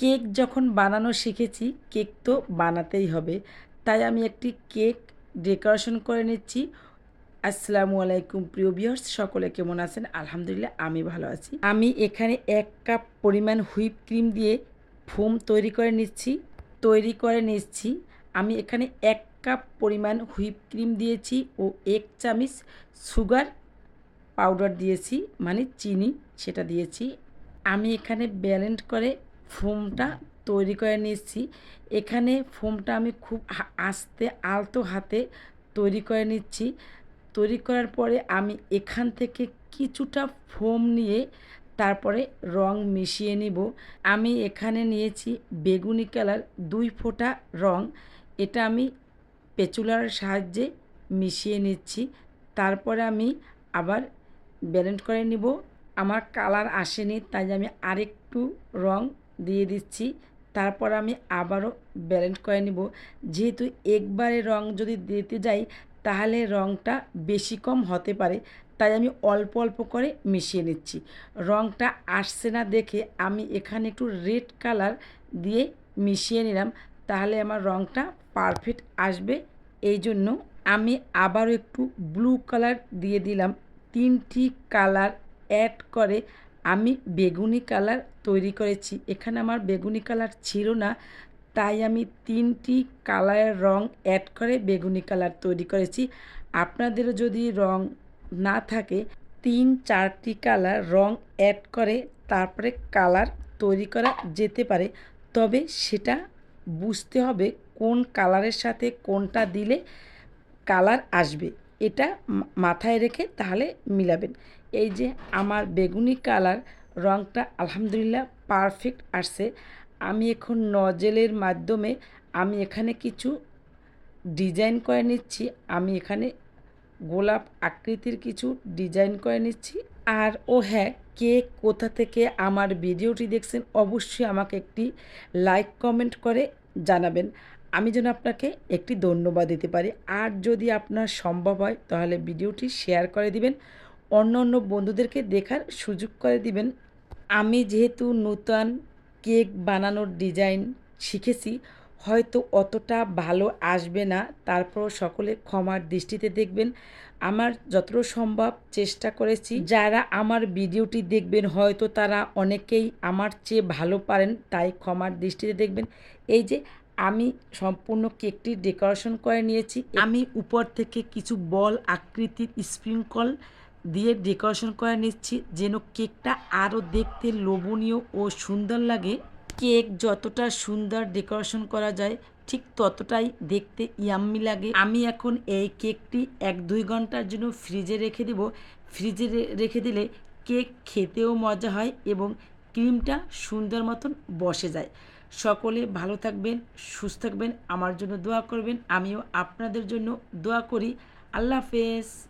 Cake যখন বানানো শিখেছি, কেক তো বানাতেই হবে। তাই আমি একটি কেক ডেকোরেশন করে নিচ্ছি। আসসালামু আলাইকুম প্রিয় ভিউয়ার্স, সকলে কেমন আছেন? আলহামদুলিল্লাহ, আমি ভালো আছি। আমি এখানে এক কাপ পরিমাণ হুইপ ক্রিম দিয়ে ফোম তৈরি করে নিচ্ছি। তৈরি করে নিচ্ছি। আমি এখানে এক কাপ পরিমাণ হুইপ ক্রিম দিয়েছি ও এক চামচ সুগার পাউডার দিয়েছি মানে চিনি, সেটা দিয়েছি। আমি এখানে ব্যালেন্ড করে ফোমটা তৈরি করে নিচ্ছি এখানে ফোমটা আমি খুব আস্তে, আলতো হাতে তৈরি করে নিচ্ছি। তৈরি করার পরে আমি এখান থেকে কিছুটা ফোম নিয়ে তারপরে রং মিশিয়ে নিব। আমি এখানে নিয়েছি বেগুনি কালার দুই ফোঁটা রং। এটা আমি পেচুলার সাহায্যে মিশিয়ে নিচ্ছি। তারপরে আমি আবার ব্যালেন্ড করে নিব। আমার কালার আসেনি, তাই আমি আরেকটু রং দিয়ে দিচ্ছি। তারপর আমি আবারও ব্যালেন্ড করে নিব। যেহেতু একবারে রং যদি দিতে যাই, তাহলে রংটা বেশি কম হতে পারে। তাই আমি অল্প অল্প করে মিশিয়ে নিচ্ছি। রংটা আসছে না দেখে আমি এখানে একটু রেড কালার দিয়ে মিশিয়ে নিলাম। তাহলে আমার রংটা পারফেক্ট আসবে। এই জন্য আমি আবারও একটু ব্লু কালার দিয়ে দিলাম। তিনটি কালার অ্যাড করে আমি বেগুনি কালার তৈরি করেছি। এখানে আমার বেগুনি কালার ছিল না, তাই আমি তিনটি কালারের রং অ্যাড করে বেগুনি কালার তৈরি করেছি। আপনাদেরও যদি রং না থাকে, তিন চারটি কালার রং অ্যাড করে তারপরে কালার তৈরি করা যেতে পারে। তবে সেটা বুঝতে হবে কোন কালারের সাথে কোনটা দিলে কালার আসবে। এটা মাথায় রেখে তাহলে মিলাবেন। এই যে আমার বেগুনি কালার রঙটা আলহামদুলিল্লাহ পারফেক্ট আসছে। আমি এখন নজেলের মাধ্যমে আমি এখানে কিছু ডিজাইন করে নিচ্ছি। আমি এখানে গোলাপ আকৃতির কিছু ডিজাইন করে নিচ্ছি। আর ও হ্যাঁ কে কোথা থেকে আমার ভিডিওটি দেখছেন অবশ্যই আমাকে একটি লাইক কমেন্ট করে জানাবেন। আমি যেন আপনাকে একটি ধন্যবাদ দিতে পারি। আর যদি আপনার সম্ভব হয়, তাহলে ভিডিওটি শেয়ার করে দিবেন, অন্য অন্য বন্ধুদেরকে দেখার সুযোগ করে দিবেন। আমি যেহেতু নূতন কেক বানানোর ডিজাইন শিখেছি, হয়তো অতটা ভালো আসবে না তারপর সকলে ক্ষমার দৃষ্টিতে দেখবেন। আমার যতটা সম্ভব চেষ্টা করেছি। যারা আমার ভিডিওটি দেখবেন, হয়তো তারা অনেকেই আমার চেয়ে ভালো পারেন, তাই ক্ষমার দৃষ্টিতে দেখবেন। এই যে আমি সম্পূর্ণ কেকটি ডেকোরেশন করে নিয়েছি। আমি উপর থেকে কিছু বল আকৃতির স্প্রিঙ্কল দিয়ে ডেকোরেশন করে নিচ্ছি যেন কেকটা আরও দেখতে লোভনীয় ও সুন্দর লাগে। কেক যতটা সুন্দর ডেকোরেশন করা যায় ঠিক ততটাই দেখতে ইয়াম্মি লাগে। আমি এখন এই কেকটি এক দুই ঘণ্টার জন্য ফ্রিজে রেখে দেব। ফ্রিজে রেখে দিলে কেক খেতেও মজা হয় এবং ক্রিমটা সুন্দর মতন বসে যায়। সকলে ভালো থাকবেন, সুস্থ থাকবেন, আমার জন্য দোয়া করবেন, আমিও আপনাদের জন্য দোয়া করি। আল্লাহ হাফেজ।